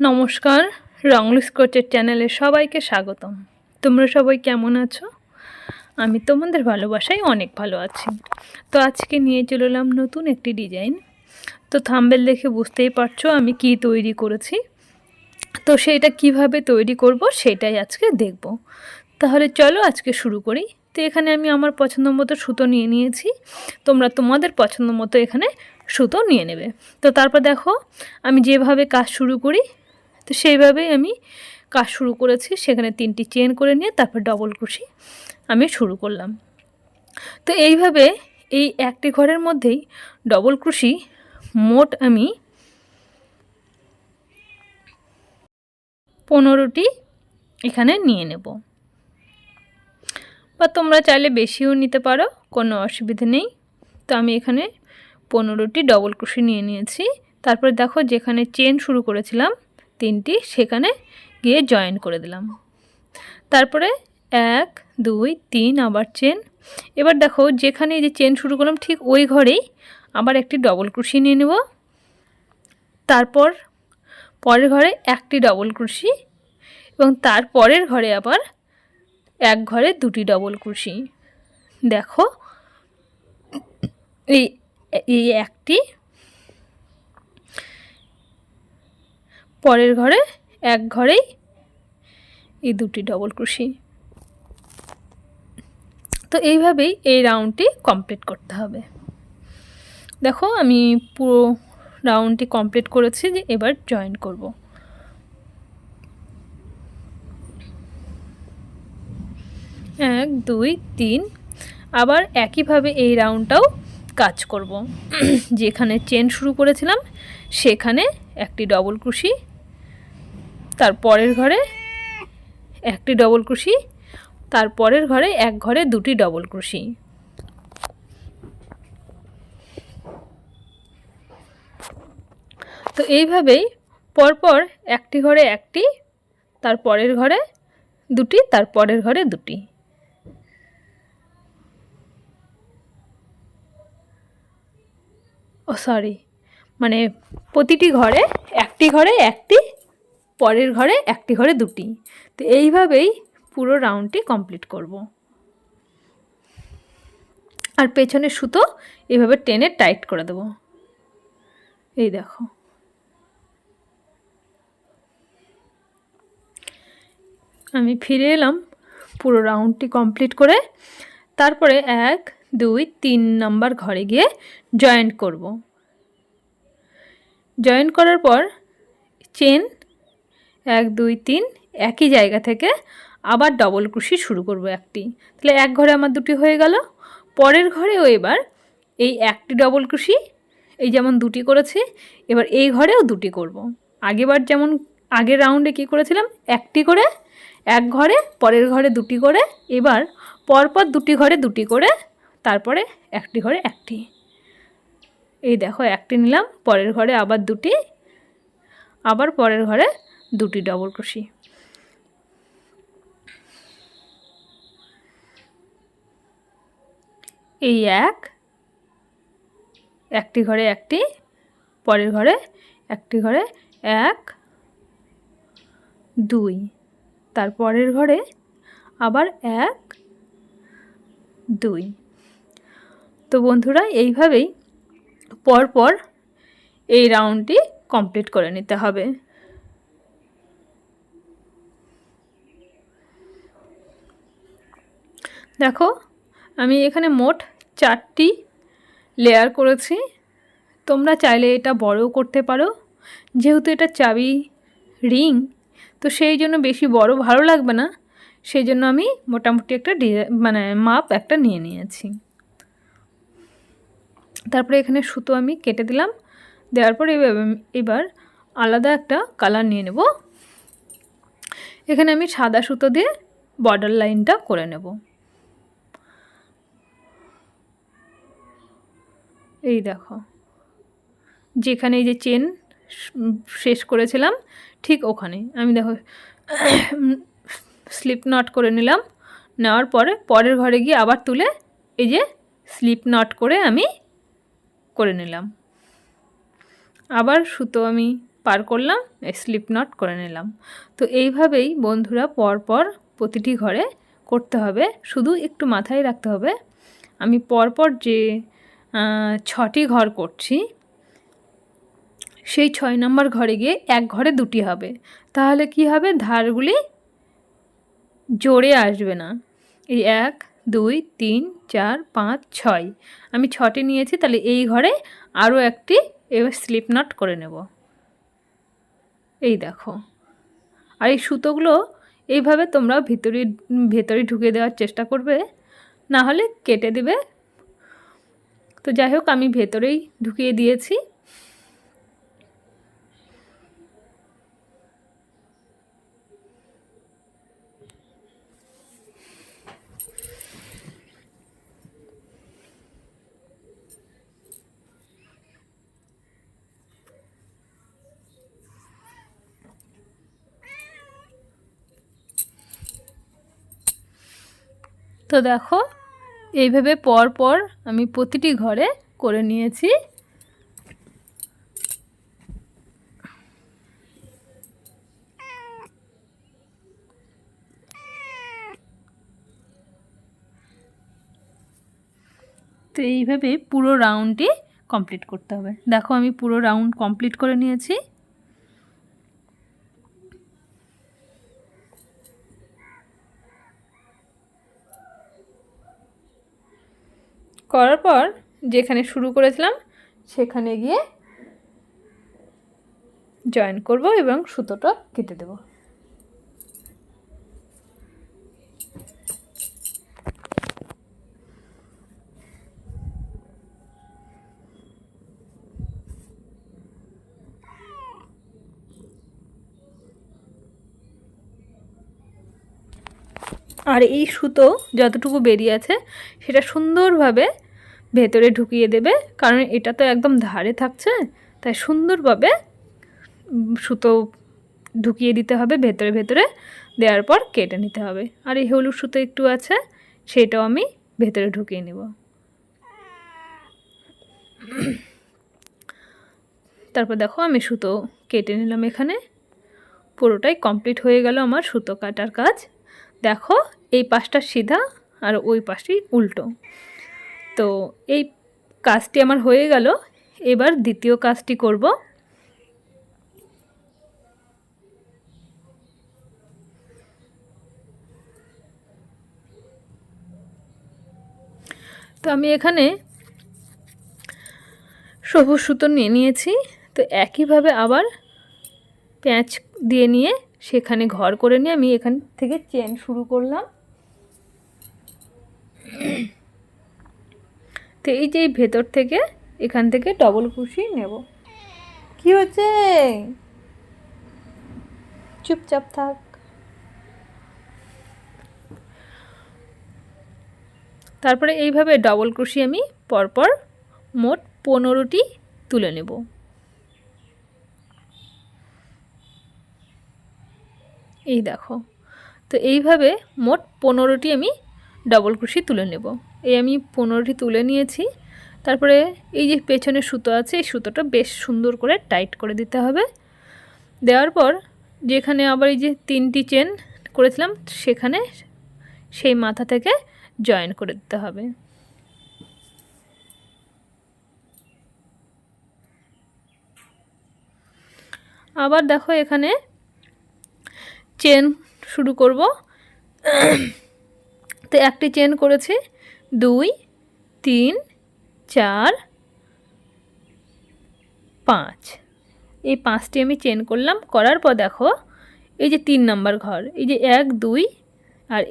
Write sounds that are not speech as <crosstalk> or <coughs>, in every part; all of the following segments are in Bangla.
নমস্কার রংলুস কোচের চ্যানেলে সবাইকে স্বাগতম। তোমরা সবাই কেমন আছো? আমি তোমাদের ভালোবাসায় অনেক ভালো আছি। তো আজকে নিয়ে চলে এলাম নতুন একটি ডিজাইন। তো থাম্বেল দেখে বুঝতেই পারছ আমি কি তৈরি করেছি। তো সেইটা কীভাবে তৈরি করব সেটাই আজকে দেখব। তাহলে চলো আজকে শুরু করি। তো এখানে আমি আমার পছন্দ মতো সুতো নিয়ে নিয়েছি। তোমরা তোমাদের পছন্দ মতো এখানে সুতো নিয়ে নেবে। তো তারপর দেখো, আমি যেভাবে কাজ শুরু করি তো সেইভাবেই আমি কাজ শুরু করেছি। সেখানে তিনটি চেন করে নিয়ে তারপর ডবল কুশি আমি শুরু করলাম। তো এইভাবে এই একটি ঘরের মধ্যেই ডবল ক্রুশি মোট আমি পনেরোটি এখানে নিয়ে নেব। বা তোমরা চাইলে বেশিও নিতে পারো, কোনো অসুবিধে নেই। তো আমি এখানে পনেরোটি ডবল ক্রুশি নিয়ে নিয়েছি। তারপর দেখো যেখানে চেন শুরু করেছিলাম তিনটি সেখানে গিয়ে জয়েন করে দিলাম। তারপরে এক, দুই, তিন আবার চেন এবার দেখো যেখানে যে চেন শুরু করলাম ঠিক ওই ঘরেই আবার একটি ডবল ক্রুশি নিয়ে নেব। তারপর পরের ঘরে একটি ডবল ক্রুশি এবং তার পরের ঘরে আবার এক ঘরে দুটি ডবল ক্রুশি দেখো এই এই একটি পরের ঘরে, এক ঘরেই এই দুটি ডবল ক্রুশি তো এইভাবেই এই রাউন্ডটি কমপ্লিট করতে হবে। দেখো, আমি পুরো রাউন্ডটি কমপ্লিট করেছি যে এবার জয়েন করব। এক, দুই, তিন। আবার একইভাবে এই রাউন্ডটাও কাজ করব। <clears throat> যেখানে চেন শুরু করেছিলাম, সেখানে একটি ডবল ক্রুশি তার পরের ঘরে একটি ডবল ক্রুশি তার পরের ঘরে এক ঘরে দুটি ডবল ক্রুশি তো এইভাবেই পরপর একটি ঘরে একটি, তার পরের ঘরে দুটি, তার পরের ঘরে দুটি। ও সরি মানে প্রতিটি ঘরে একটি ঘরে একটি পরের ঘরে, একটি ঘরে দুটি। তো এইভাবেই পুরো রাউন্ডটি কমপ্লিট করব। আর পেছনের সুতো এভাবে টেনে টাইট করে দেব। এই দেখো। আমি ফিরে এলাম পুরো রাউন্ডটি কমপ্লিট করে। তারপরে এক, দুই, তিন নাম্বার ঘরে গিয়ে জয়েন্ট করব। জয়েন করার পর চেন এক, দুই, তিন, একই জায়গা থেকে আবার ডবল ক্রুশি শুরু করব একটি। তাহলে এক ঘরে আমার দুটি হয়ে গেল। পরের ঘরেও এবার এই একটি ডবল ক্রুশি এই যেমন দুটি করেছি, এবার এই ঘরেও দুটি করব। আগেবার যেমন, আগের রাউন্ডে কি করেছিলাম? একটি করে, এক ঘরে, পরের ঘরে দুটি করে, এবার পরপর দুটি ঘরে দুটি করে, তারপরে একটি ঘরে একটি। এই দেখো, একটি নিলাম, পরের ঘরে আবার দুটি, আবার পরের ঘরে দুটি ডবল ক্রোশি এই এক, একটি ঘরে একটি, পরের ঘরে একটি ঘরে এক, দুই, তার পরের ঘরে আবার এক, দুই। তো বন্ধুরা, এইভাবেই পরপর এই রাউন্ডটি কমপ্লিট করে নিতে হবে। দেখো, আমি এখানে মোট চারটি লেয়ার করেছি। তোমরা চাইলে এটা বড়ও করতে পারো। যেহেতু এটা চাবি রিং তো সেই জন্য বেশি বড় ভালো লাগবে না। সেই জন্য আমি মোটামুটি একটা মানে মাপ একটা নিয়ে নিয়েছি। তারপরে এখানে সুতো আমি কেটে দিলাম। দেওয়ার পর এবার আলাদা একটা কালার নিয়ে নেব। এখানে আমি সাদা সুতো দিয়ে বর্ডার লাইনটা করে নেব। এই দেখো। যেখানে এই যে চেন শেষ করেছিলাম, ঠিক ওখানে আমি দেখো <coughs> স্লিপ নট করে নিলাম। নেওয়ার পরে পরের ঘরে গিয়ে আবার তুলে এই যে স্লিপ নট করে আমি করে নিলাম। আবার সুতো আমি পার করলাম স্লিপ নট করে নিলাম। তো এইভাবেই বন্ধুরা পরপর প্রতিটি ঘরে করতে হবে। শুধু একটু মাথায় রাখতে হবে। আমি পরপর যে ছটি ঘর করছি। সেই ছয় নম্বর ঘরে গিয়ে এক ঘরে দুটি হবে। তাহলে কি হবে? ধারগুলি জোরে আসবে না। এই এক, দুই, তিন, চার, পাঁচ, ছয়। আমি ছটি নিয়েছি, তাহলে এই ঘরে আরও একটি এবার স্লিপ নট করে নেব। এই দেখো। আর এই সুতোগুলো এইভাবে তোমরা ভিতরে, ভেতরে ঢুকে দেওয়ার চেষ্টা করবে, না হলে কেটে দেবে তো যাই হোক আমি ভেতরেই ঢুকিয়ে দিয়েছি। তো দেখো এইভাবে পর পর আমি প্রতিটি ঘরে করে নিয়েছি। তো এইভাবে পুরো রাউন্ডটি কমপ্লিট করতে হবে। দেখো আমি পুরো রাউন্ড কমপ্লিট করে নিয়েছি। করার পর যেখানে শুরু করেছিলাম, সেখানে গিয়ে জয়েন করব এবং সুতোটা কেটে দেব। আর এই সুতো যতটুকু বেরিয়ে আছে, সেটা সুন্দরভাবে ভেতরে ঢুকিয়ে দেবে, কারণ এটা তো একদম ধারে থাকছে, তাই সুন্দরভাবে সুতো ঢুকিয়ে দিতে হবে ভেতরে ভেতরে, দেওয়ার পর কেটে নিতে হবে। আর এই হলুদ সুতো একটু আছে, সেটাও আমি ভেতরে ঢুকিয়ে নেব। তারপর দেখো আমি সুতো কেটে নিলাম এখানে। পুরোটাই কমপ্লিট হয়ে গেল আমার সুতো কাটার কাজ। দেখো এই পাশটা সিধা আর ওই পাশটি উল্টো। তো এই কাজটি আমার হয়ে গেল। এবার দ্বিতীয় কাজটি করব। তো আমি এখানে সবুজ সুতো নিয়ে নিয়েছি। তো একইভাবে আবার প্যাঁচ দিয়ে নিয়ে সেখানে ঘর করে নিয়ে আমি এখান থেকে চেন শুরু করলাম। তো এই যে ভেতর থেকে এখান থেকে ডবল কুশি নেব। কি হচ্ছে? চুপচাপ থাক। তারপরে এইভাবে ডবল ক্রুশি আমি পরপর মোট পনেরোটি তুলে নেব। এই দেখো তো এইভাবে মোট পনেরোটি আমি ডবল ক্রুশি তুলে নেব। এই আমি পনেরোটি তুলে নিয়েছি। তারপরে এই যে পেছনে সুতো আছে, এই সুতোটা বেশ সুন্দর করে টাইট করে দিতে হবে। দেওয়ার পর যেখানে আবার এই যে তিনটি চেন করেছিলাম, সেখানে সেই মাথা থেকে জয়েন করে দিতে হবে। আবার দেখো এখানে চেন শুরু করব। তো একটি চেন করেছি দুই, তিন, চার, পাঁচ। এই পাঁচটি আমি চেন করলাম, করার পর দেখো, এই যে তিন নাম্বার ঘর, এই যে এক, দুই, আর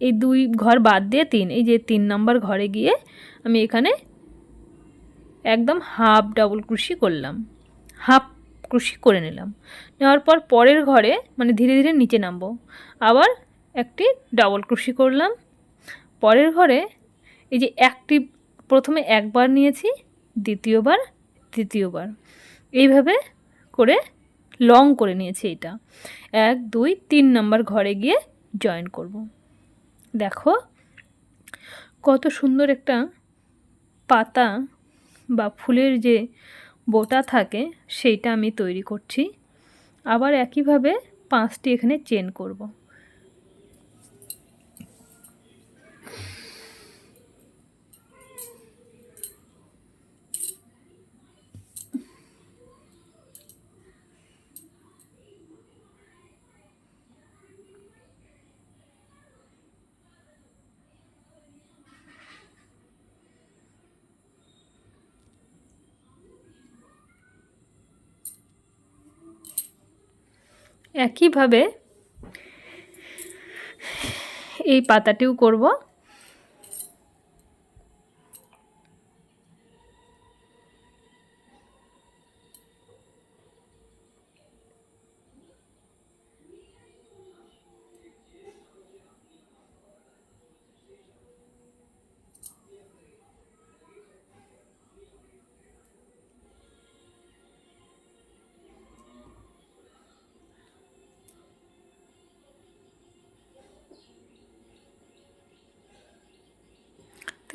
এই দুই ঘর বাদ দিয়ে তিন, এই যে তিন নাম্বার ঘরে গিয়ে আমি এখানে একদম হাফ ডাবল ক্রুশি করলাম, হাফ ক্রুশি করে নিলাম। নেওয়ার পর পরের ঘরে মানে ধীরে ধীরে নিচে নামবো। আবার একটি ডাবল ক্রুশি করলাম। পরের ঘরে এই যে একটি, প্রথমে একবার নিয়েছি, দ্বিতীয়বার, তৃতীয়বার। এইভাবে করে লং করে নিয়েছি এটা। এক, দুই, তিন নম্বর ঘরে গিয়ে জয়েন করব। দেখো কত সুন্দর একটা পাতা বা ফুলের যে বোটা থাকে, সেইটা আমি তৈরি করছি। আবার একইভাবে পাঁচটি এখানে চেন করব। একইভাবে এই পাতাটিও করব।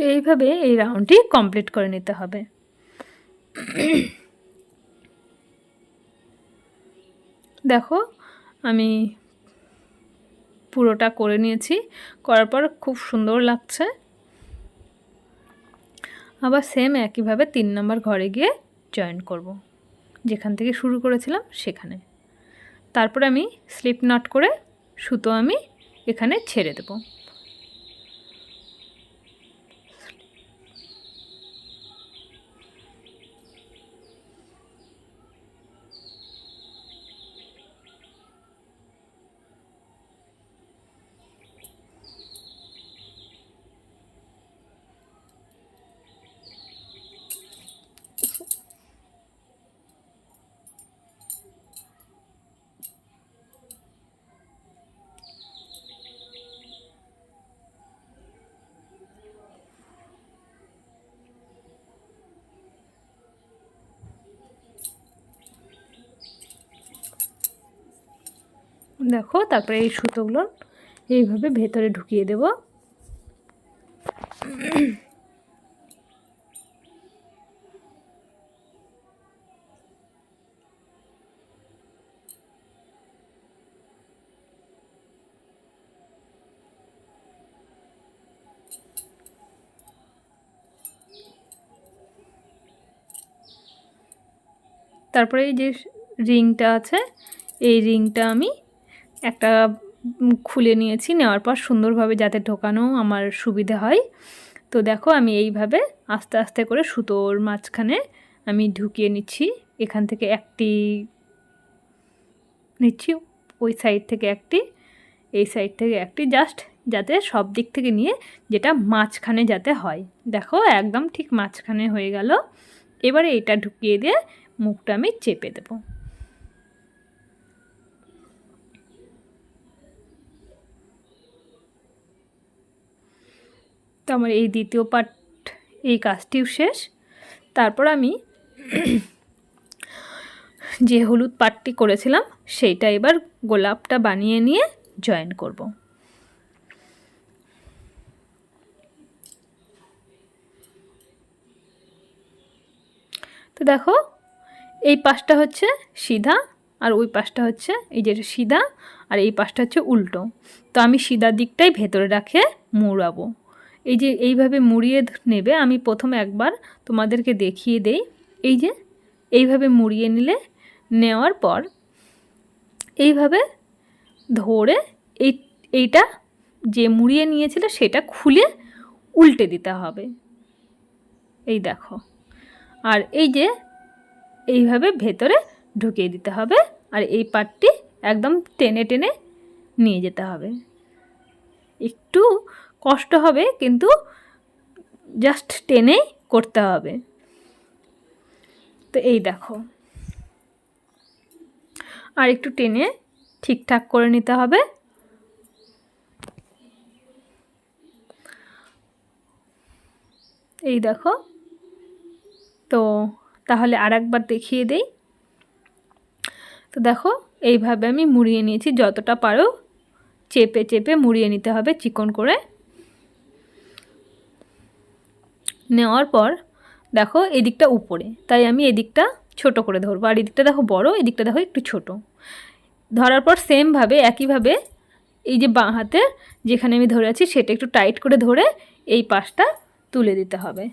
তো এইভাবে এই রাউন্ডটি কমপ্লিট করে নিতে হবে। দেখো, আমি পুরোটা করে নিয়েছি, করার পর খুব সুন্দর লাগছে। আবার সেম একইভাবে তিন নম্বর ঘরে গিয়ে জয়েন করব। যেখান থেকে শুরু করেছিলাম সেখানে। তারপর আমি স্লিপ নট করে সুতো আমি এখানে ছেড়ে দেবো। দেখো, তারপরে এই সুতোগুলো এইভাবে ভেতরে ঢুকিয়ে দেব। তারপরে এই যে রিংটা আছে, এই রিংটা আমি একটা খুলে নিয়েছি। নেওয়ার পর সুন্দরভাবে যাতে ঢোকানো আমার সুবিধে হয়। তো দেখো আমি এইভাবে আস্তে আস্তে করে সুতোর মাঝখানে আমি ঢুকিয়ে নিচ্ছি। এখান থেকে একটি নিচ্ছি, ওই সাইড থেকে একটি, এই সাইড থেকে একটি, জাস্ট যাতে সব দিক থেকে নিয়ে যেটা মাঝখানে যাতে হয়। দেখো একদম ঠিক মাঝখানে হয়ে গেল। এবারে এটা ঢুকিয়ে দিয়ে মুখটা আমি চেপে দেবো। আমার এই দ্বিতীয় পার্ট এই কাজটিও শেষ। তারপর আমি যে হলুদ পাটটি করেছিলাম, সেইটা এবার গোলাপটা বানিয়ে নিয়ে জয়েন করব। তো দেখো, এই পাশটা হচ্ছে সিধা আর ওই পাশটা হচ্ছে এই যে সিধা আর এই পাশটা হচ্ছে উল্টো। তো আমি সিধা দিকটাই ভেতরে রাখে মুড়াবো। এই যে এইভাবে মুড়িয়ে নেবে, আমি প্রথম একবার তোমাদেরকে দেখিয়ে দেই। এই যে এইভাবে মুড়িয়ে নিলে, নেওয়ার পর এইভাবে ধরে এই, এইটা যে মুড়িয়ে নিয়েছিল সেটা খুলে উল্টে দিতে হবে। এই দেখো। আর এই যে এইভাবে ভেতরে ঢুকিয়ে দিতে হবে আর এই পাটটি একদম টেনে টেনে নিয়ে যেতে হবে। একটু কষ্ট হবে, কিন্তু জাস্ট টেনে করতে হবে। তো এই দেখো। আর একটু টেনে ঠিকঠাক করে নিতে হবে। এই দেখো। তো তাহলে আর একবার দেখিয়ে দেই। তো দেখো, এইভাবে আমি মুড়িয়ে নিয়েছি, যতটা পারো চেপে চেপে মুড়িয়ে নিতে হবে, চিকন করে। নেওয়ার পর, দেখো এদিকটা উপরে, তাই আমি এদিকটা ছোট করে ধরবো। আর এদিকটা দেখো বড়, এদিকটা দেখো একটু ছোট। ধরার পর সেমভাবে একইভাবে এই যে বাঁ হাতে যেখানে আমি ধরে আছি, সেটা একটু টাইট করে ধরে এই পাশটা তুলে দিতে হবে।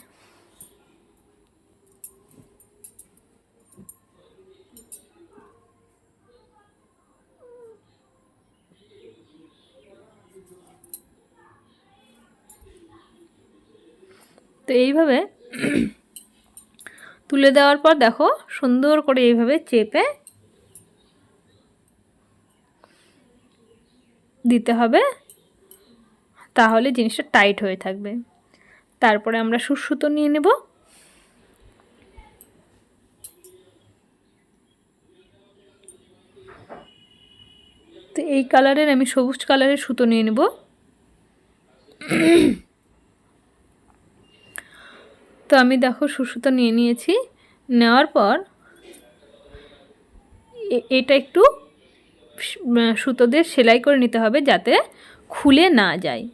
তো এইভাবে তুলে দেওয়ার পর দেখো সুন্দর করে এইভাবে চেপে দিতে হবে, তাহলে জিনিসটা টাইট হয়ে থাকবে। তারপরে আমরা সুসুতো নিয়ে নেব। তো এই কালারের আমি সবুজ কালারের সুতো নিয়ে নেব। তো আমি দেখো সুসুতো নিয়ে নিয়েছি। নেওয়ার পর এটা একটু সুতো দিয়ে সেলাই করে নিতে হবে যাতে খুলে না যায়।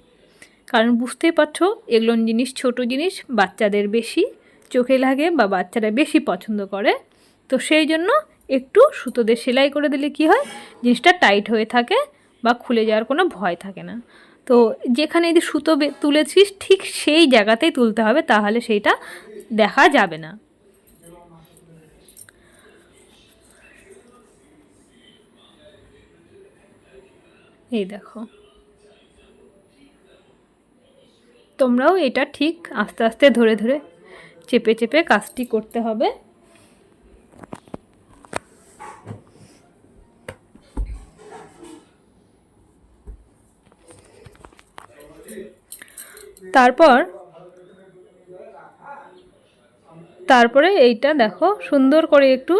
কারণ বুঝতেই পারছ, এগুলো জিনিস ছোট জিনিস, বাচ্চাদের বেশি চোখে লাগে বা বাচ্চারা বেশি পছন্দ করে। তো সেই জন্য একটু সুতো দিয়ে সেলাই করে দিলে কি হয়? জিনিসটা টাইট হয়ে থাকে বা খুলে যাওয়ার কোনো ভয় থাকে না। তো যেখানে এই সুতো তুলেছিস, ঠিক সেই জায়গাতেই তুলতে হবে, তাহলে সেইটা দেখা যাবে না। এই দেখো। তোমরাও এটা ঠিক আস্তে আস্তে ধরে ধরে চেপে চেপে কাজটি করতে হবে। তারপর? তারপরে এইটা দেখো সুন্দর করে একটু।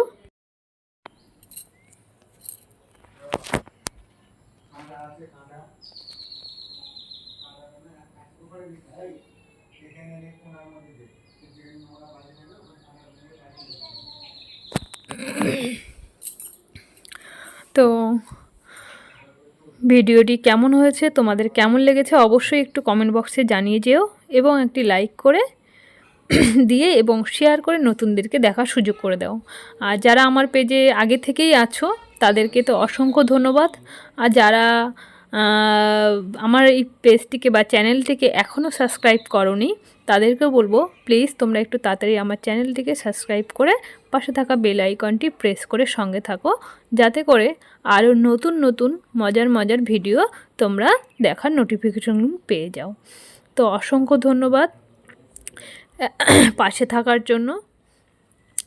তো ভিডিওটি কেমন হয়েছে, তোমাদের কেমন লেগেছে অবশ্যই একটু কমেন্ট বক্সে জানিয়ে যেও এবং একটি লাইক করে <clears throat> দিয়ে এবং শেয়ার করে নতুনদেরকে দেখার সুযোগ করে দাও। আর যারা আমার পেজে আগে থেকেই আছো, তাদেরকে তো অসংখ্য ধন্যবাদ। আর যারা আমার এই পেজটিকে বা চ্যানেলটিকে এখনও সাবস্ক্রাইব করনি, তাদেরকেও বলব, প্লিজ তোমরা একটু তাড়াতাড়ি আমার চ্যানেলটিকে সাবস্ক্রাইব করে পাশে থাকা বেল আইকনটি প্রেস করে সঙ্গে থাকো, যাতে করে আরও নতুন নতুন মজার মজার ভিডিও তোমরা দেখার নোটিফিকেশন পেয়ে যাও। তো অসংখ্য ধন্যবাদ <coughs> পাশে থাকার জন্য।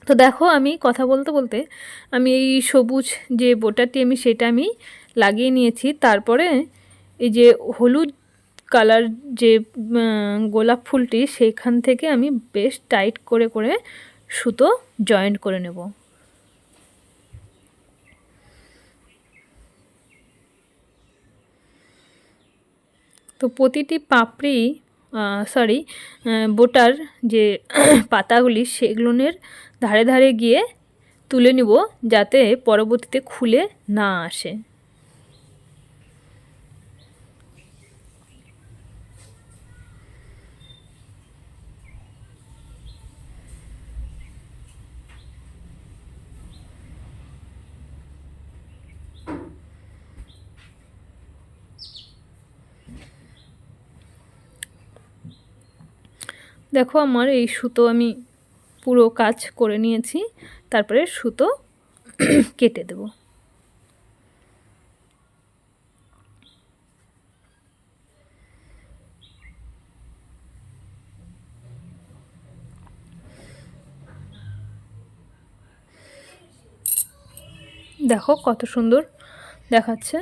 তো দেখো আমি কথা বলতে বলতে আমি এই সবুজ যে বোটারটি আমি সেটা আমি লাগিয়ে নিয়েছি। তারপরে এই যে হলুদ কালার যে গোলাপ ফুলটি সেইখান থেকে আমি বেশ টাইট করে করে সুতো জয়েন্ট করে নেব। তো প্রতিটি পাপড়ি সরি বোটার যে <clears throat> পাতাগুলি সেগুলোনের ধারে ধারে গিয়ে তুলে নিব যাতে পরবর্তীতে খুলে না আসে। দেখো আমার এই সুতো আমি পুরো কাজ করে নিয়েছি, তারপরে সুতো <clears throat> কেটে দেব। দেখো কত সুন্দর দেখাচ্ছে।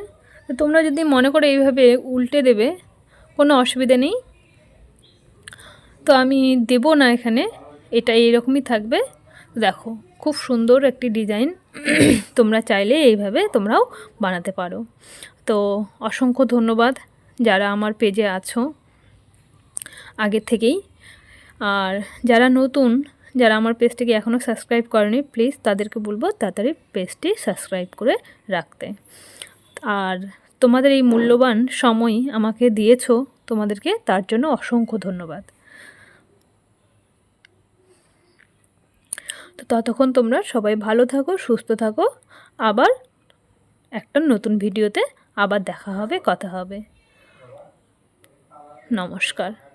তোমরা যদি মনে করো এইভাবে উল্টে দেবে, কোনো অসুবিধা নেই। তো আমি দেব না এখানে। এটা এইরকমই থাকবে। দেখো, খুব সুন্দর একটি ডিজাইন। <clears throat> তোমরা চাইলে এইভাবে তোমরাও বানাতে পারো। তো অসংখ্য ধন্যবাদ যারা আমার পেজে আছো আগের থেকেই। আর যারা নতুন, যারা আমার পেজটিকে এখনও সাবস্ক্রাইব করেনি, প্লিজ তাদেরকে বলব তাড়াতাড়ি পেজটি সাবস্ক্রাইব করে রাখতে। আর তোমাদের এই মূল্যবান সময় আমাকে দিয়েছ তোমাদেরকে, তার জন্য অসংখ্য ধন্যবাদ। তো ততক্ষণ তোমরা সবাই ভালো থাকো, সুস্থ থাকো। আবার একটা নতুন ভিডিওতে আবার দেখা হবে, কথা হবে। নমস্কার।